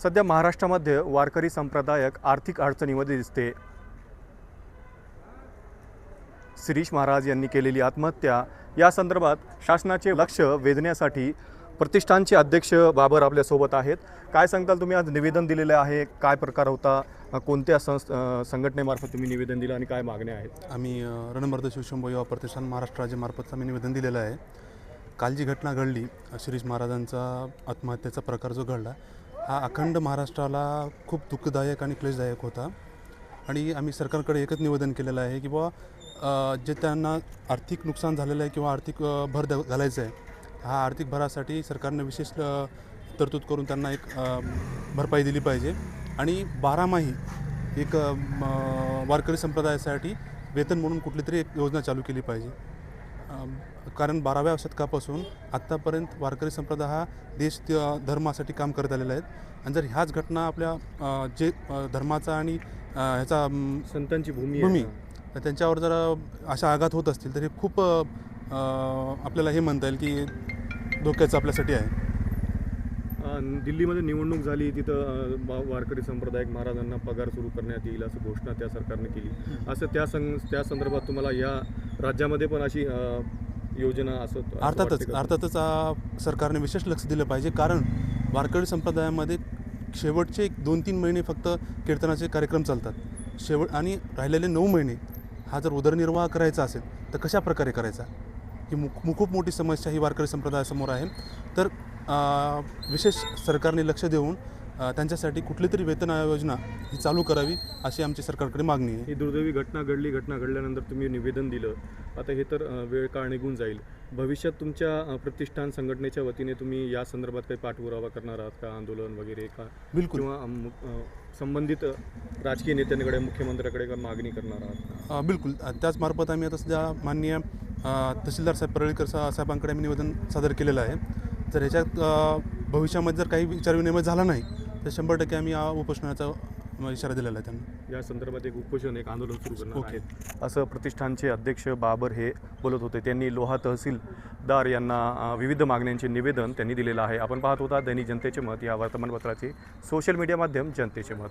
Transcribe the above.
सध्या महाराष्ट्रामध्ये वारकरी संप्रदायक आर्थिक अडचणीमध्ये दिसते. शिरीष महाराज यांनी केलेली आत्महत्या या संदर्भात शासनाचे लक्ष वेधण्यासाठी प्रतिष्ठानचे अध्यक्ष बाबर आपल्यासोबत आहेत. काय सांगताल तुम्ही? आज निवेदन दिलेलं आहे. काय प्रकार होता? कोणत्या संस संघटनेमार्फत तुम्ही निवेदन दिलं आणि काय मागण्या आहेत? आम्ही रणमर्द शिवशंभू युवा प्रतिष्ठान महाराष्ट्र राज्यामार्फत आम्ही निवेदन दिलेलं आहे. काल जी घटना घडली शिरीष महाराजांचा आत्महत्येचा प्रकार जो घडला हा अखंड महाराष्ट्राला खूप दुःखदायक आणि क्लेशदायक होता. आणि आम्ही सरकारकडे एकच निवेदन केलेलं आहे की बुवा जे त्यांना आर्थिक नुकसान झालेलं आहे किंवा आर्थिक भर द घालायचं आहे हा आर्थिक भरासाठी सरकारनं विशेष तरतूद करून त्यांना एक भरपाई दिली पाहिजे. आणि बारामाही एक म, वारकरी संप्रदायासाठी वेतन म्हणून कुठली तरी एक योजना चालू केली पाहिजे. कारण बाराव्या शतकापासून आत्तापर्यंत वारकरी संप्रदाय हा देश धर्मासाठी काम करत आलेला आहेत आणि जर ह्याच घटना आपल्या जे धर्माचा आणि ह्याचा संतांची भूमी भूमी. तर त्यांच्यावर जर अशा आघात होत असतील तर हे खूप आपल्याला हे म्हणता येईल की धोक्याचं आपल्यासाठी आहे. दिल्लीमध्ये निवडणूक झाली तिथं वारकरी संप्रदायक महाराजांना पगार सुरू करण्यात येईल असं घोषणा त्या सरकारने केली. असं त्या सं त्या संदर्भात तुम्हाला या राज्यामध्ये पण अशी योजना असं अर्थातच? अर्थातच सरकारने विशेष लक्ष दिलं पाहिजे. कारण वारकरी संप्रदायामध्ये शेवटचे एक दोन तीन महिने फक्त कीर्तनाचे कार्यक्रम चालतात. शेवट आणि राहिलेले नऊ महिने हा जर उदरनिर्वाह करायचा असेल तर कशा प्रकारे करायचा? ही मु खूप मोठी समस्या ही वारकरी संप्रदायासमोर आहे. तर विशेष सरकारने लक्ष देऊन त्यांच्यासाठी कुठली तरी वेतन योजना ही चालू करावी अशी आमची सरकारकडे मागणी आहे. ही दुर्दैवी घटना घडली. घटना घडल्यानंतर तुम्ही निवेदन दिलं. आता हे तर वेळ काळ निघून जाईल. भविष्यात तुमच्या प्रतिष्ठान संघटनेच्या वतीने तुम्ही या संदर्भात काही पाठपुरावा करणार आहात का? आंदोलन वगैरे का? बिलकुल. किंवा संबंधित राजकीय नेत्यांकडे मुख्यमंत्र्याकडे का मागणी करणार आहात? बिलकुल. त्याचमार्फत आम्ही आता सध्या माननीय तहसीलदार साहेब परळीकर साहेबांकडे आम्ही निवेदन सादर केलेलं आहे. जर ह्याच्यात भविष्यामध्ये जर काही विचारविनिमय झाला नाही तर शंभर टक्के आम्ही या उपोषणाचा इशारा दिलेला आहे त्यांना. या संदर्भात एक उपोषण एक आंदोलन सुरू करणार ओके. असं प्रतिष्ठानचे अध्यक्ष बाबर हे बोलत होते. त्यांनी लोहा तहसीलदार यांना अ, विविध मागण्यांचे निवेदन त्यांनी दिलेलं आहे. आपण पाहत होता दैनिक जनतेचे मत या वर्तमानपत्राचे सोशल मीडिया माध्यम जनतेचे मत.